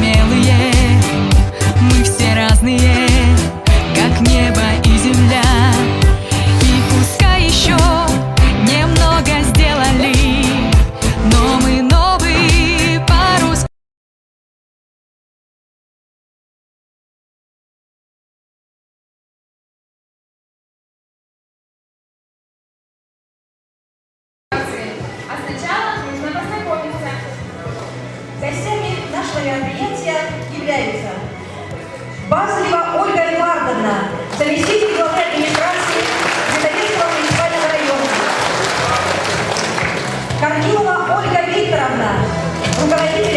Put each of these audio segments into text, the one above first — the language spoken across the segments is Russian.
смелые, мы все разные, как небо и земля. И пускай еще немного сделали, но мы новые по-русски. А сначала нужно познакомиться. Гостям мероприятия являются Базлева Ольга Эдуардовна, заместитель главы администрации Лизаветского муниципального района. Корнилова Ольга Викторовна, руководитель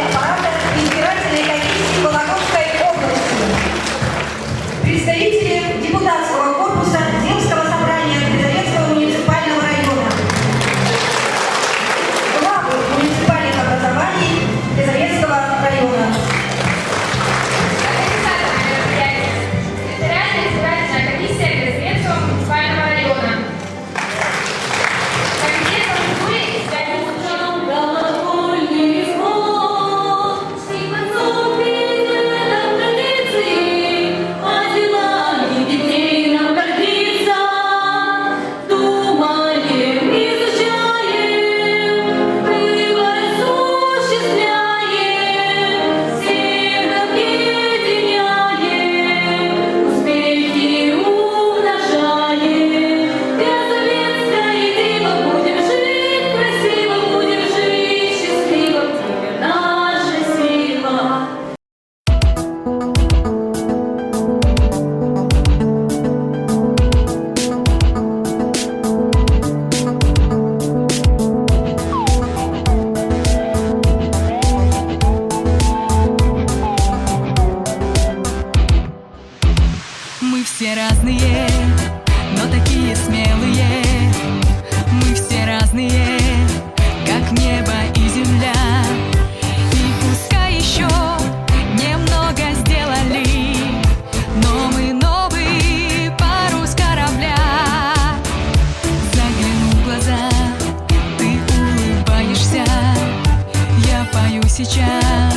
все разные, но такие смелые. Мы все разные, как небо и земля. И пускай еще немного сделали, но мы новый парус корабля. Загляну в глаза, ты улыбаешься, я пою сейчас.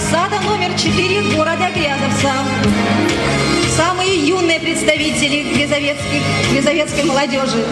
детского номер 4 города Грязовца. Самые юные представители Грязовецкой молодежи.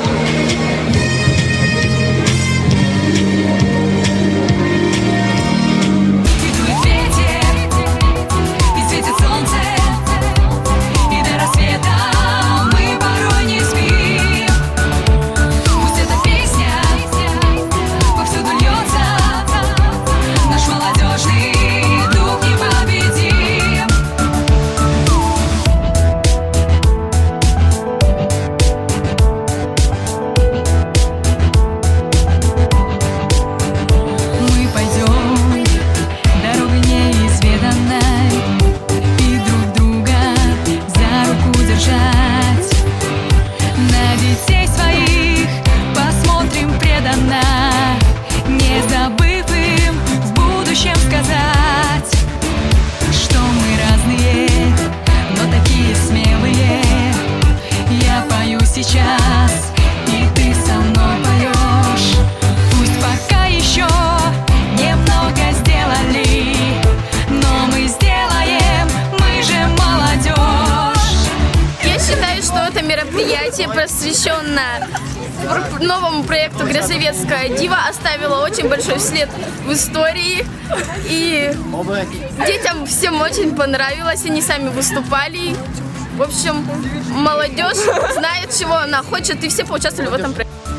проекту «Грязовецкая дива» оставила очень большой след в истории. И детям всем очень понравилось, они сами выступали. В общем, молодежь знает, чего она хочет, и все поучаствовали в этом проекте.